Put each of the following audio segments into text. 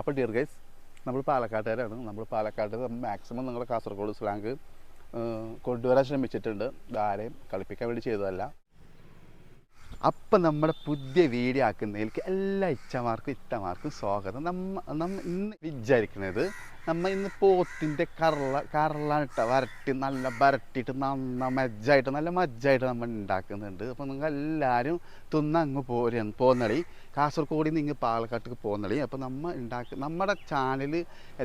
അപ്പോൾ dear guys നമ്മൾ പാലക്കാട്ടുകാരാണ്. നമ്മൾ പാലക്കാട് മാക്സിമം നിങ്ങൾ കാസർഗോഡ് സ്ലാങ്ക് കൊണ്ടുവരാൻ ശ്രമിച്ചിട്ടുണ്ട്. ആരെയും കളിപ്പിക്കാൻ വേണ്ടി ചെയ്തതല്ല. അപ്പം നമ്മുടെ പുതിയ വീഡിയോ ആക്കുന്നതിലേക്ക് എല്ലാ ഇച്ചമാർക്കും ഇത്തമാർക്കും സ്വാഗതം. നമ്മ നമ്മ ഇന്ന് വിചാരിക്കുന്നത് നമ്മ ഇന്ന് പോത്തിന്റെ കറള കറളാണ് ഇട്ട വരട്ടി നല്ല വരട്ടിയിട്ട് നന്ന മജ്ജായിട്ട് നല്ല മജ്ജായിട്ട് നമ്മൾ ഉണ്ടാക്കുന്നുണ്ട് അപ്പോൾ നിങ്ങൾ എല്ലാവരും തിന്ന് അങ്ങ് പോരുകയാണ് പോന്നളി. കാസർഗോഡിൽ നിന്ന് ഇങ്ങ് പാലക്കാട്ടേക്ക് പോന്നളി. അപ്പോൾ നമ്മൾ ഉണ്ടാക്ക നമ്മുടെ ചാനൽ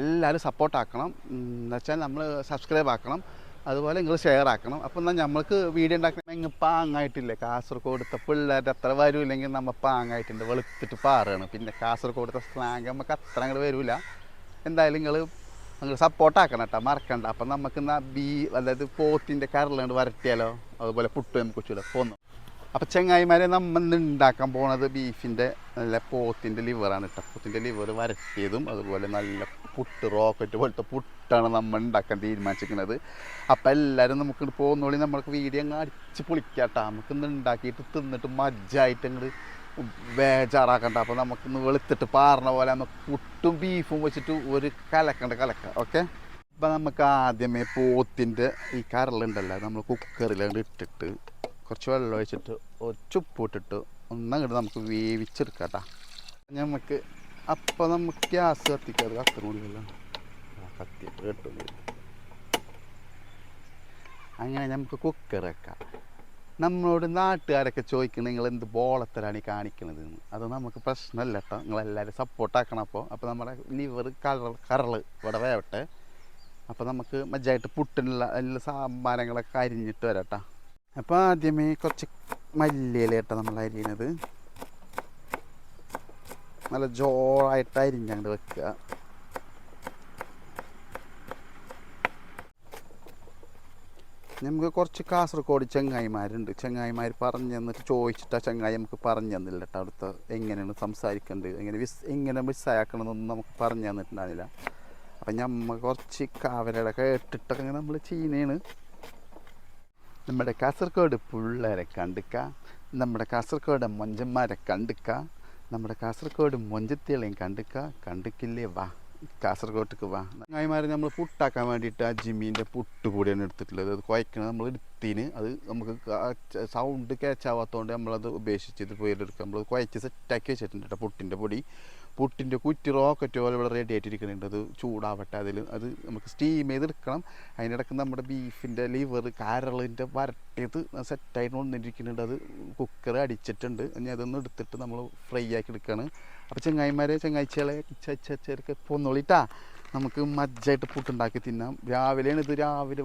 എല്ലാവരും സപ്പോർട്ടാക്കണം. എന്ന് വെച്ചാൽ നമ്മൾ സബ്സ്ക്രൈബ് ആക്കണം. അതുപോലെ നിങ്ങൾ ഷെയർ ആക്കണം. അപ്പം എന്നാൽ നമ്മൾക്ക് വീഡിയോ ഉണ്ടാക്കണം ഇങ്ങ് പാങ്ങായിട്ടില്ലേ? കാസർഗോഡത്തെ പിള്ളേരുടെ അത്ര വരൂല്ലെങ്കിൽ നമ്മ പാങ്ങായിട്ടുണ്ട്. വെളുത്തിട്ട് പാറുകയാണ് പിന്നെ കാസർഗോഡത്തെ സ്ലാങ് നമുക്ക് അത്ര അങ്ങോട്ട് വരില്ല എന്തായാലും നിങ്ങൾ നിങ്ങൾ സപ്പോർട്ട് ആക്കണം കേട്ടോ മറക്കണ്ട. അപ്പം നമുക്ക് ഇന്ന് ബീ അതായത് പോത്തിന്റെ കരലുകൊണ്ട് വരട്ടിയാലോ? അതുപോലെ പുട്ട് നമുക്ക് വെച്ചില്ല പോന്നു അപ്പം ചെങ്ങായിമാരെ നമ്മൾ ഉണ്ടാക്കാൻ പോണത് ബീഫിന്റെ നല്ല പോത്തിന്റെ ലിവറാണ് കേട്ടോ പോത്തിന്റെ ലിവർ വരട്ടിയതും അതുപോലെ നല്ല പുട്ട് റോക്കറ്റ് പോലത്തെ പുട്ടാണ് നമ്മൾ ഉണ്ടാക്കാൻ തീരുമാനിച്ചിരിക്കുന്നത്. അപ്പം എല്ലാവരും നമുക്ക് പോകുന്നോളി നമ്മൾക്ക് വീഡിയോ അങ്ങ് അടിച്ച് പൊളിക്കാട്ടോ നമുക്ക് ഇന്ന് ഉണ്ടാക്കിയിട്ട് തിന്നിട്ട് മജ്ജായിട്ട് അങ്ങോട്ട് ബേജാറാക്കണ്ട. അപ്പോൾ നമുക്കിന്ന് വെളുത്തിട്ട് പാറണ പോലെ നമുക്ക് പുട്ടും ബീഫും വെച്ചിട്ട് ഒരു കലക്കണ്ട കലക്ക. ഓക്കെ? അപ്പം നമുക്ക് ആദ്യമേ പോത്തിന്റെ ഈ കരളുണ്ടല്ലോ നമ്മൾ കുക്കറിലങ്ങോട്ട് ഇട്ടിട്ട് കുറച്ച് വെള്ളം ഒഴിച്ചിട്ട് ഒരു ഉപ്പിട്ടിട്ട് ഒന്നങ്ങോട്ട് നമുക്ക് വേവിച്ചെടുക്കാം കേട്ടോ നമുക്ക് അപ്പോൾ നമുക്ക് ഗ്യാസ് കത്തിക്കാതെ കത്തി കൂടിയല്ലോ കത്തി കേട്ടു അങ്ങനെ നമുക്ക് കുക്കർ വെക്കാം. നമ്മളോട് നാട്ടുകാരൊക്കെ ചോദിക്കുന്നത് നിങ്ങൾ എന്ത് ബോളത്തരാണ് ഈ കാണിക്കുന്നത് എന്ന് അത് നമുക്ക് പ്രശ്നമല്ല കേട്ടോ നിങ്ങളെല്ലാവരും സപ്പോർട്ടാക്കണം അപ്പോൾ അപ്പോൾ നമ്മുടെ ലിവർ കറ കറൾ ഇവിടെ വേവട്ടെ. അപ്പോൾ നമുക്ക് മജ്ജായിട്ട് പുട്ടിനുള്ള എല്ലാ സാമ്പാരങ്ങളൊക്കെ അരിഞ്ഞിട്ട് വരാം അപ്പോൾ ആദ്യമേ കുറച്ച് മല്ലിയില കേട്ടോ നമ്മൾ അരിയണത്. നല്ല ജോറായിട്ട് അരിഞ്ഞങ്ങോട്ട് വെക്കുക. നമുക്ക് കുറച്ച് കാസർഗോഡ് ചെങ്ങായിമാരുണ്ട്. ചെങ്ങായിമാർ പറഞ്ഞു തന്നിട്ട് ചോദിച്ചിട്ട് ആ ചെങ്ങായി നമുക്ക് പറഞ്ഞു തന്നില്ല കേട്ടോ അവിടുത്തെ എങ്ങനെയാണ് സംസാരിക്കേണ്ടത്? എങ്ങനെ വിസ് എങ്ങനെ മിസ്സാക്കണമെന്നൊന്നും നമുക്ക് പറഞ്ഞു തന്നിട്ടുണ്ടാവില്ല. അപ്പം നമ്മൾ കുറച്ച് കാവലട കേട്ടിട്ടൊക്കെ നമ്മൾ ചെയ്യുന്നതാണ് നമ്മുടെ കാസർഗോഡ് പിള്ളേരെ കണ്ടുക്ക. നമ്മുടെ കാസർഗോഡ് മൊഞ്ചന്മാരെ കണ്ടുക്ക. നമ്മുടെ കാസർഗോഡ് മൊഞ്ചത്തികളെയും കണ്ടുക്ക. കണ്ടുക്കില്ലേ വാ. കാസർഗോട്ടേക്ക് വാ. നമ്മൾ പുട്ടാക്കാൻ വേണ്ടിയിട്ട് ആ ജിമ്മീന്റെ പുട്ട് കൂടിയാണ് എടുത്തിട്ടുള്ളത്. അത് കുഴക്കണത് നമ്മൾ എടുത്തിന് അത് നമുക്ക് സൗണ്ട് ക്യാച്ചാവാത്തതുകൊണ്ട് നമ്മളത് ഉപേക്ഷിച്ചത് പോയിട്ടെടുക്കുക നമ്മൾ കുഴച്ച് സെറ്റാക്കി വെച്ചിട്ടുണ്ട് കേട്ടോ പുട്ടിന്റെ പൊടി. പുട്ടിന്റെ കുറ്റി റോക്കറ്റ് പോലെ ഇവിടെ റെഡി ആയിട്ടിരിക്കുന്നുണ്ട്. അത് ചൂടാവട്ടെ അതിൽ അത് നമുക്ക് സ്റ്റീം ചെയ്തെടുക്കണം. അതിനിടയ്ക്ക് നമ്മുടെ ബീഫിന്റെ ലിവർ കാരളിന്റെ വരട്ടിയത് സെറ്റായിട്ട് കൊണ്ടിരിക്കുന്നുണ്ട് അത് കുക്കർ അടിച്ചിട്ടുണ്ട്. ഇനി അതൊന്ന് എടുത്തിട്ട് നമ്മൾ ഫ്രൈ ആക്കി എടുക്കുകയാണ് അപ്പോൾ ചെങ്ങായിമാരെ ചെങ്ങാഴ്ചകളെ ചെറുക്കെ പൊന്നോളിട്ടാ. നമുക്ക് മജ്ജായിട്ട് പുട്ടുണ്ടാക്കി തിന്നാം. രാവിലെയാണ് ഇത് രാവിലെ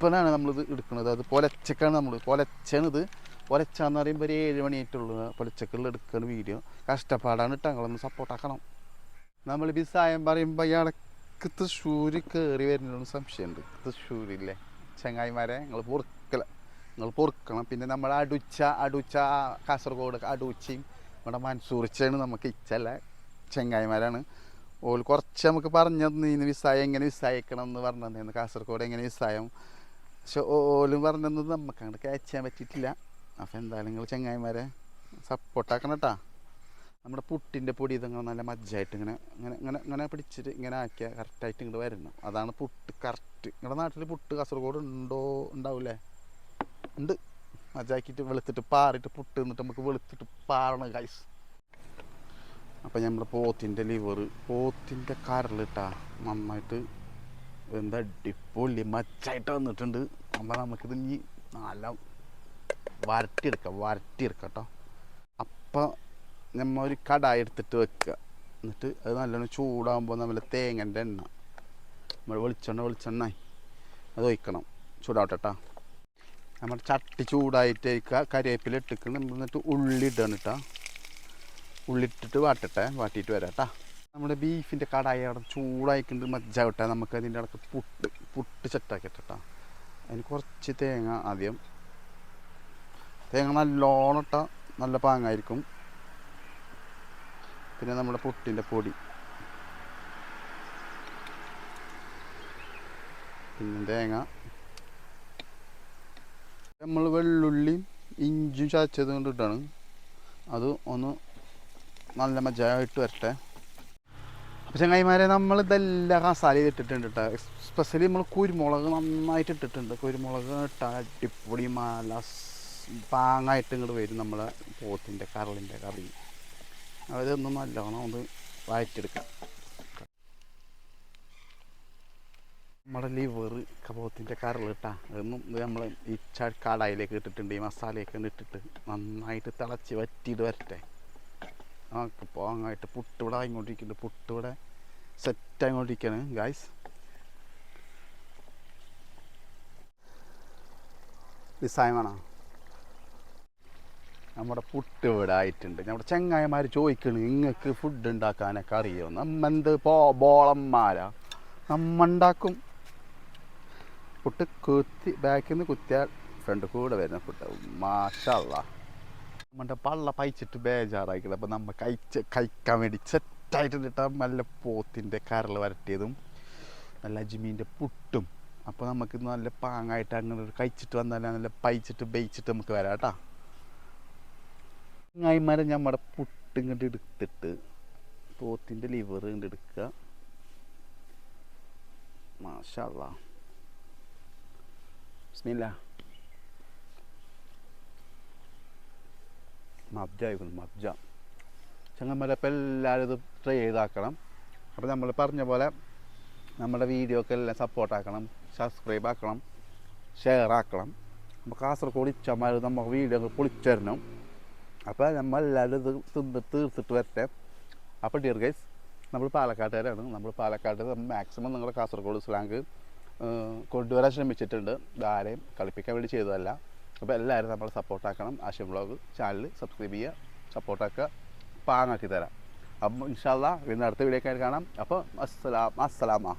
വെളുപ്പനാണ് നമ്മളിത് എടുക്കുന്നത്. അത് പൊലച്ചക്കാണ് നമ്മൾ പൊലച്ചാണിത് പൊലച്ചാന്ന് പറയുമ്പോൾ ഒരു ഏഴ് മണിയായിട്ടുള്ള പൊലച്ചക്കുള്ള എടുക്കുന്ന വീഡിയോ. കഷ്ടപ്പാടാണ് ഇട്ടങ്ങളൊന്ന് സപ്പോർട്ടാക്കണം നമ്മൾ ബിസായം പറയുമ്പോൾ ഇടയ്ക്ക് തൃശ്ശൂർ കയറി വരുന്നതിന് സംശയമുണ്ട്. തൃശ്ശൂരില്ലേ? ചങ്ങായിമാരെ നിങ്ങൾ പൊറുക്കല. നിങ്ങൾ പൊറുക്കണം. പിന്നെ നമ്മൾ അടുച്ച അടുച്ച കാസർഗോഡ് അടുച്ചയും നമ്മുടെ മൻസൂറിച്ചാണ് നമുക്ക് ഇച്ചല്ല. ചെങ്ങായിമാരാണ്. ഓൾ കുറച്ച് നമുക്ക് പറഞ്ഞു തന്നു. ഇന്ന് വിസായം എങ്ങനെ വിസായിക്കണം എന്ന് പറഞ്ഞു തന്നിരുന്നു കാസർഗോഡ് എങ്ങനെ വിസായം പക്ഷെ ഓലും പറഞ്ഞത് നമുക്ക് അങ്ങോട്ട് ക്യാച്ച് ചെയ്യാൻ പറ്റിയിട്ടില്ല. അപ്പം എന്തായാലും നിങ്ങൾ ചങ്ങായിമാരെ സപ്പോർട്ടാക്കണം കേട്ടാ നമ്മുടെ പുട്ടിന്റെ പൊടി ഇതങ്ങനെ നല്ല മജ്ജായിട്ട് ഇങ്ങനെ ഇങ്ങനെ ഇങ്ങനെ ഇങ്ങനെ പിടിച്ചിട്ട് ഇങ്ങനെ ആക്കിയാൽ കറക്റ്റായിട്ട് ഇങ്ങോട്ട് വരണം. അതാണ് പുട്ട് കറക്റ്റ് നിങ്ങളുടെ നാട്ടിൽ പുട്ട് കാസർഗോഡ് ഉണ്ടോ? ഉണ്ടാവില്ലേ ഉണ്ട്. മജാക്കിയിട്ട് വെളുത്തിട്ട് പാറിയിട്ട് പുട്ട് എന്നിട്ട് നമുക്ക് വെളുത്തിട്ട് പാറണം ഗൈസ് അപ്പം നമ്മുടെ പോത്തിന്റെ ലിവർ പോത്തിന്റെ കരളിട്ടാ നന്നായിട്ട് എന്താ അടിപൊളി മച്ചായിട്ട് വന്നിട്ടുണ്ട്. അപ്പം നമുക്കിത് ഇനി നല്ല വരട്ടിയെടുക്കാം വരട്ടിയെടുക്കാം കേട്ടോ. അപ്പം നമ്മൾ ഒരു കടായി എടുത്തിട്ട് വെക്കുക. എന്നിട്ട് അത് നല്ലോണം ചൂടാകുമ്പോൾ നമ്മൾ തേങ്ങന്റെ എണ്ണ നമ്മൾ വെളിച്ചെണ്ണ വെളിച്ചെണ്ണ അത് ഒഴിക്കണം. ചൂടാവട്ടെ കേട്ടോ നമ്മുടെ ചട്ടി ചൂടായിട്ട് കരിവേപ്പില ഇട്ടിക്കണം. എന്നിട്ട് ഉള്ളി ഇടണം കേട്ടോ ഉള്ളി ഇട്ടിട്ട് വാട്ടട്ടെ വാട്ടിയിട്ട് വരാം കേട്ടോ നമ്മുടെ ബീഫിന്റെ കടായി അവിടെ ചൂടായിക്കൊണ്ട് മജ്ജാവട്ടെ. നമുക്ക് അതിന്റെ ഇടയ്ക്ക് പുട്ട് പുട്ട് കേട്ടോ അതിന് കുറച്ച് തേങ്ങ ആദ്യം. തേങ്ങ നല്ലോണം ഇട്ട നല്ല പാങ്ങായിരിക്കും. പിന്നെ നമ്മുടെ പുട്ടിന്റെ പൊടി. പിന്നെ തേങ്ങ. നമ്മൾ വെള്ളുള്ളിയും ഇഞ്ചും ചതച്ചത് കൊണ്ടിട്ടാണ് അത് ഒന്ന് നല്ല മജായിട്ട് വരട്ടെ. അപ്പോൾ ചങ്ങായിമാരെ നമ്മൾ ഇതെല്ലാം കസാല ഇട്ടിട്ടുണ്ട് കേട്ടോ എക്സ്പെഷ്യലി നമ്മൾ കുരുമുളക് നന്നായിട്ട് ഇട്ടിട്ടുണ്ട്. കുരുമുളക് ഇട്ടാൽ അടിപൊളി മാല പാങ്ങായിട്ട് ഇങ്ങോട്ട് വരും നമ്മളെ പോത്തിന്റെ കരളിന്റെ കറി. അതൊന്നും നല്ലോണം ഒന്ന് വഴറ്റെടുക്കാം നമ്മുടെ ലിവർ കബോത്തിന്റെ കരളിട്ടാ അതൊന്നും നമ്മൾ ഈ കടായിലേക്ക് ഇട്ടിട്ടുണ്ട്. ഈ മസാലയൊക്കെ ഇട്ടിട്ട് നന്നായിട്ട് തിളച്ച് വറ്റിയിട്ട് വരട്ടെ. നമുക്ക് പോങ്ങായിട്ട് പുട്ടിവിടെ ആയിക്കൊണ്ടിരിക്കുന്നുണ്ട് പുട്ട് ഇവിടെ സെറ്റ് ആയിക്കൊണ്ടിരിക്കുകയാണ് ഗായ്സ് ഡിസൈൻ നമ്മുടെ പുട്ട് ഇവിടെ ആയിട്ടുണ്ട്. നമ്മുടെ ചങ്ങായിമാർ ചോദിക്കണ് നിങ്ങൾക്ക് ഫുഡ് ഉണ്ടാക്കാനൊക്കെ അറിയോ? നമ്മെന്ത് പോ ബോളന്മാരാ? നമ്മണ്ടാക്കും. പുട്ട് കുത്തി ബാക്കിൽ നിന്ന് കുത്തിയാൽ ഫ്രണ്ട് കൂടെ വരുന്ന പുട്ട് മാഷല്ല നമ്മുടെ പള്ള പൈച്ചിട്ട് ബേജാറായിക്കുന്നത് അപ്പോൾ നമ്മൾ കഴിച്ച് കഴിക്കാൻ വേണ്ടി സെറ്റായിട്ട് ഇട്ടാൽ നല്ല പോത്തിന്റെ കരൾ വരട്ടിയതും നല്ല അജ്മീന്റെ പുട്ടും. അപ്പോൾ നമുക്ക് നല്ല പാങ്ങായിട്ട് അങ്ങനെ കഴിച്ചിട്ട് വന്നാൽ നല്ല പൈച്ചിട്ട് ബേയിച്ചിട്ട് നമുക്ക് വരാം കേട്ടോ ചങ്ങായിമാരെ നമ്മുടെ പുട്ട് ഇങ്ങോട്ട് എടുത്തിട്ട് പോത്തിന്റെ ലിവർ ഇങ്ങോട്ട് എടുക്കുക. മാഷല്ല ബിസ്മില്ല. മബ്ജ ആയിക്കുന്നു മബ്ജ. ചങ്ങന്മാരെ അപ്പോൾ എല്ലാവരും ഇത് ട്രൈ ചെയ്താക്കണം. അപ്പോൾ നമ്മൾ പറഞ്ഞ പോലെ നമ്മുടെ വീഡിയോക്ക് എല്ലാം സപ്പോർട്ടാക്കണം സബ്സ്ക്രൈബ് ആക്കണം ഷെയർ ആക്കണം. അപ്പോൾ കാസർഗോഡ് ഇച്ചമാർ നമ്മൾ വീഡിയോ പൊളിച്ചരണം അപ്പോൾ നമ്മൾ എല്ലാവരും ഇത് തിന്ന് തീർത്തിട്ട് വരട്ടെ. അപ്പോൾ ഡിയർ ഗൈസ് നമ്മൾ പാലക്കാട്ടുകാരാണ്. നമ്മൾ പാലക്കാട്ട് മാക്സിമം നിങ്ങളുടെ കാസർഗോഡ് സ്ലാങ്ക് കൊണ്ടുവരാൻ ശ്രമിച്ചിട്ടുണ്ട്. ആരെയും കളിപ്പിക്കാൻ വേണ്ടി ചെയ്തതല്ല. അപ്പോൾ എല്ലാവരും നമ്മൾ സപ്പോർട്ടാക്കണം. ആശയം വ്ളോഗ് ചാനൽ സബ്സ്ക്രൈബ് ചെയ്യുക സപ്പോർട്ടാക്കുക പാങ്ങാക്കി തരാം. അപ്പം ഇൻഷാല്ല ഇന്ന് അടുത്ത വീഡിയോ കാണാം. അപ്പോൾ അസ്സലാം അസ്സലാമ